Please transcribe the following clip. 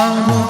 থামো